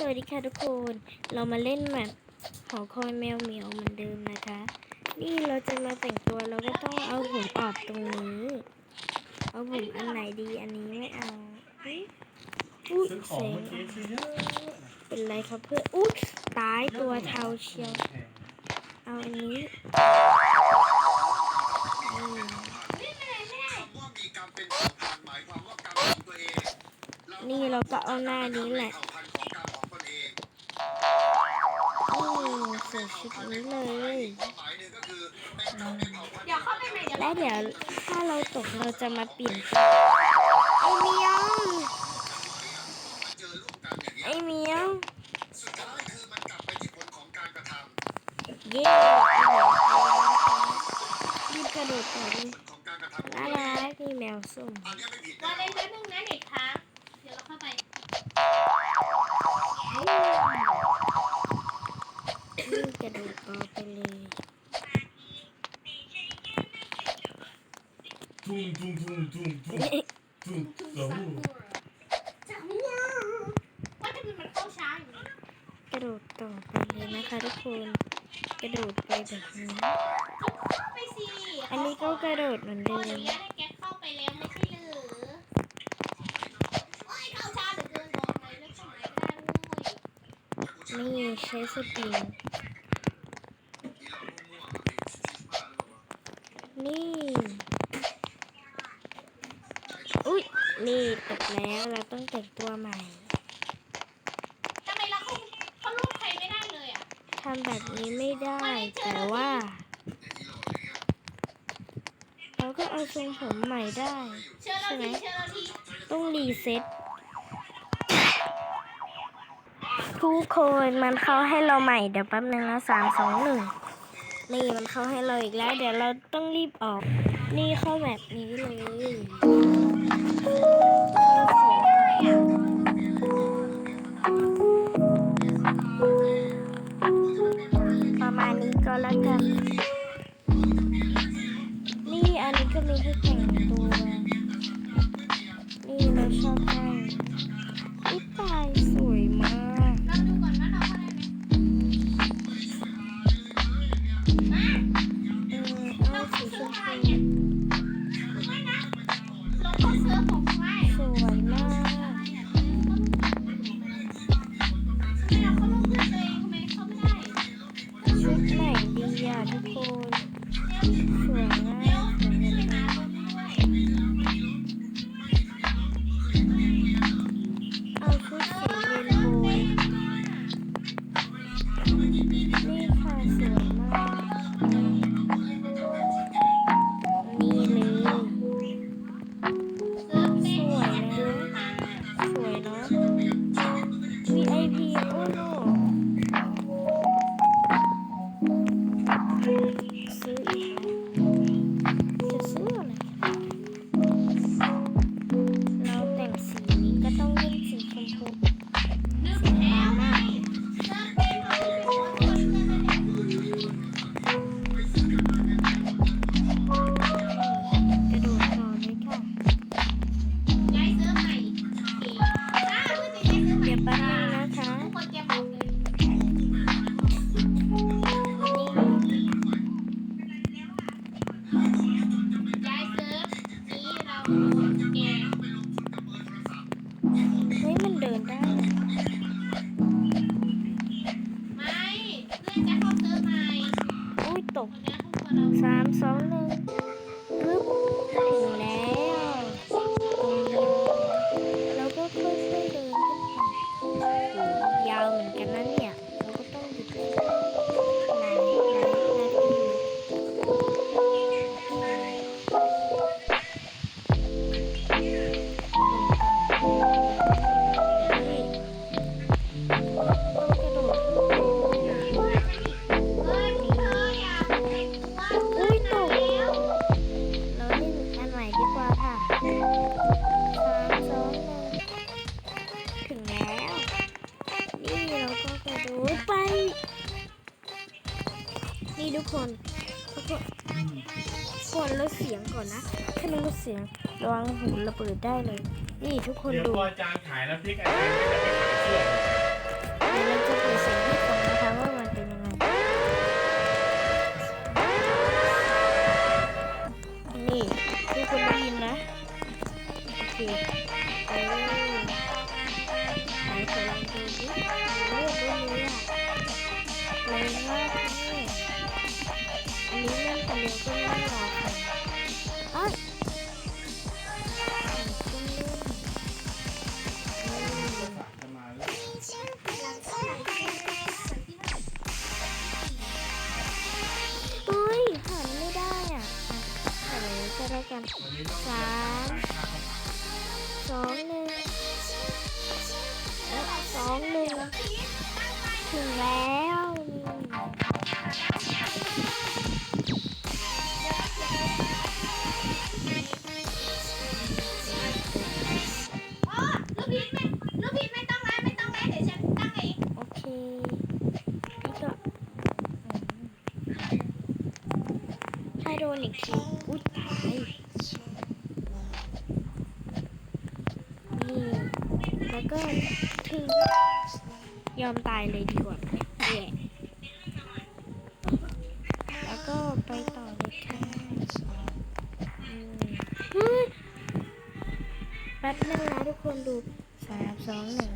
สวัสดีค่ะทุกคน เรามาเล่นแบบหอคอยแมวเหมียวเหมือนเดิมนะคะ นี่เราจะมาแต่งตัวเราก็ต้องเอาผมออกตรงนี้ เอาผมอันไหนดีอันนี้ไม่เอาอุ๊ยอุ๊ยซื้อขอเสีงยงเมื่อกี้ซื้อเยอะเป็นไรครับเพื่อนอุ๊ยตายตัวเทาเชียว เอาอันนี้นี่เราก็เอาหน้านี้แหละ ส่ชุดนี้เลยความหมายหนึ่งก็คือเป็นกรรมเป็นเผ่าพันธุ์เดี๋ยวเข้าไปใหม่เดี๋ยวและเดี๋ยวถ้าเราตกเราจะมาเปลี่ยนตัวไอเหมียวมาเจอร่วมกันอย่างนี้ไอเหมียวสุดท้ายคือมันกลับไปที่ผลของการกระทำเย้รีบกระโดดต่อเลยของการกระทำน่ารักนี่แมวส้ม เลยทุ่งทุ่งทุ่งทุ่งทุ่งทุ่งสอยู่นะกระโดดต่อไปเลยนะคะทุกคนกระโดดไปแบบนี้อันนี้ก็กระโดดเหมือนโอ้เดิเดี๋ยมวย่าได้แก๊สเข้าไปแล้วไม่ใช่หรือโอ้ยเข้าช้าเหลือเกินบอกเลยเลือกสมัยก็ได้ด้วย นี่ใช้สปริงนี่ อุ๊ย นี่ตกแล้วเราต้องแต่งตัวใหม่ ทำไมเราเข้าเข้ารูปใครไม่ได้เลยอะ ทำแบบนี้ไม่ได้ แต่ว่า เราก็เอาทรงผมใหม่ได้เชิญเราทีเชิญเราทีต้องรีเซ็ตทุกคนมันเข้าให้เราใหม่เดี๋ยวแป๊บนึงนะสามสองหนึ่งนี่มันเข้าให้เราอีกแล้ว เดี๋ยวเราต้องรีบออก นี่เข้าแบบนี้เลย Yeah. เร คนทุกคนก่อนลดเสียงก่อนนะถ้าไม่ลดเสียงระวังหูระเบิดได้เลย นี่ทุกคนเดี๋ยวดูพอจานขายแล้วพริกอะไรจะไปขายเสื้อดู แล้วนี่อ๋อลูกพีชไม่ลูกพีชไม่ต้องแล้วไม่ต้องแล้วเดี๋ยวฉันตั้งเองโอเคนี่ก็ถ้าโดนอีกทีอุ้ยตายนี่แล้วก็ถึง ยอมตายเลยดีกว่าแย่แล้วก็ไปต่อเลยค่ะอืมเฮ้ยแป๊บนึงนะทุกคนดูสามสองหนึ่ง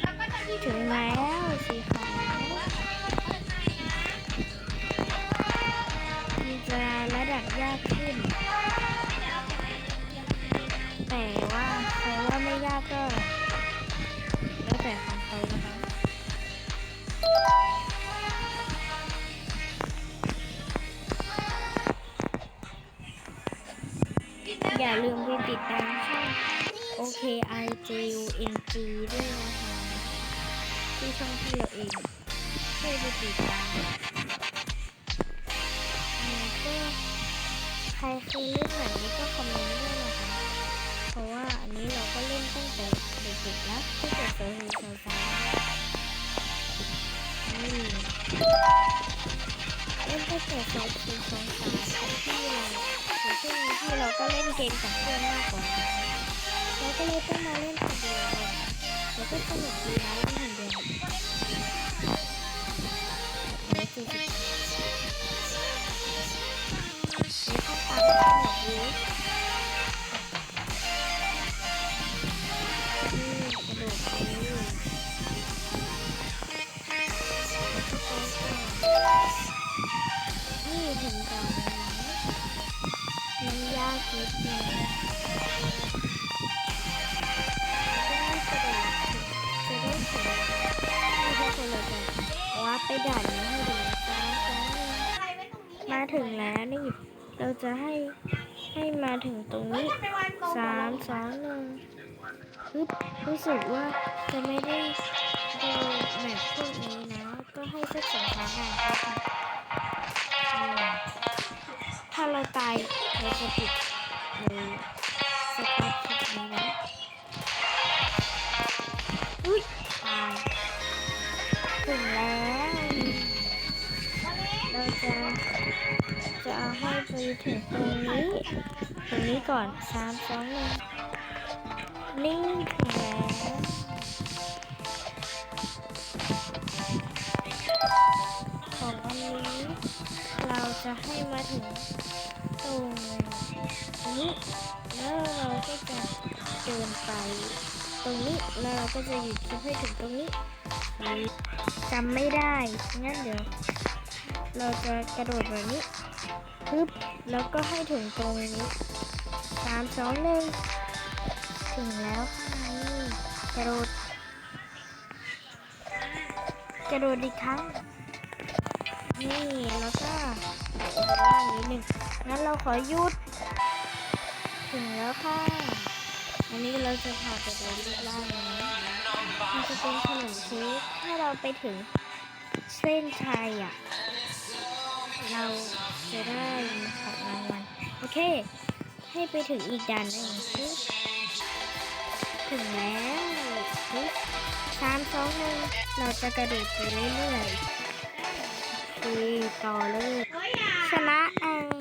แล้วก็จะที่ถึง อย่าลืมไปติดตามช่อง OKIJUNG ด้วยนะคะที่ช่องที่เราเองช่วยไปติดตามแล้วก็ใครเคยเล่นแบบนี้ก็คอมเมนต์ด้วยนะคะ เพราะว่าอันนี้เราก็เล่นตั้งแต่เด็กๆแล้วที่เกิดเซอร์ฮีเซอร์ซานี่เล่นตั้งแต่เซอร์ฮีเซอร์ซาที่เรา ช่วงนี้ที่เราก็เล่นเกมกับเพื่อนมากกว่าเราก็เลยต้องมาเล่นคนเดียวแล้วก็สนุกดีนะเล่นคนเดียวนี่คือสิแล้วก็ตามสนุกดี ไปด่านนี้ให้ดูจ้าจ้าองมาถึงแล้วนี่ เราจะให้ให้มาถึงตรงนี้สามสองหนึ่งปึ๊บรู้สึกว่าจะไม่ได้ดูแบบพวกนี้นะ ก็ให้สักสองครั้งอะถ้าเราตายเราจะปิด ถึงตรงนี้ตรงนี้ก่อนสามสองหนึ่งนิ่งถึงแล้วของอันนี้เราจะให้มาถึงตรงนี้แล้วเราก็จะเดินไปตรงนี้แล้วเราก็จะหยุดคลิปให้ถึงตรงนี้จำไม่ได้งั้นเดี๋ยว เราจะกระโดดแบบนี้ปึ๊บแล้วก็ให้ถึงตรงนี้สามสองหนึ่งถึงแล้วค่ะนี่กระโดดกระโดดอีกครั้ง นี่แล้วก็ล่างนิดหนึ่งงั้นเราขอหยุด ถึงแล้วค่ะ อันนี้เราจะพาไปดูรูปร่างนะมันจะเป็นขนมเค้กถ้าเราไปถึงเส้นชัยอะ เราจะได้ของรางวัลโอเค ให้ไปถึงอีกด่านหนึ่งสิถึงแล้วสิสามสองหนึ่งเราจะกระโดดไปเรื่อยๆคือต่อเลยเฮ้ยอย่าชนะเอง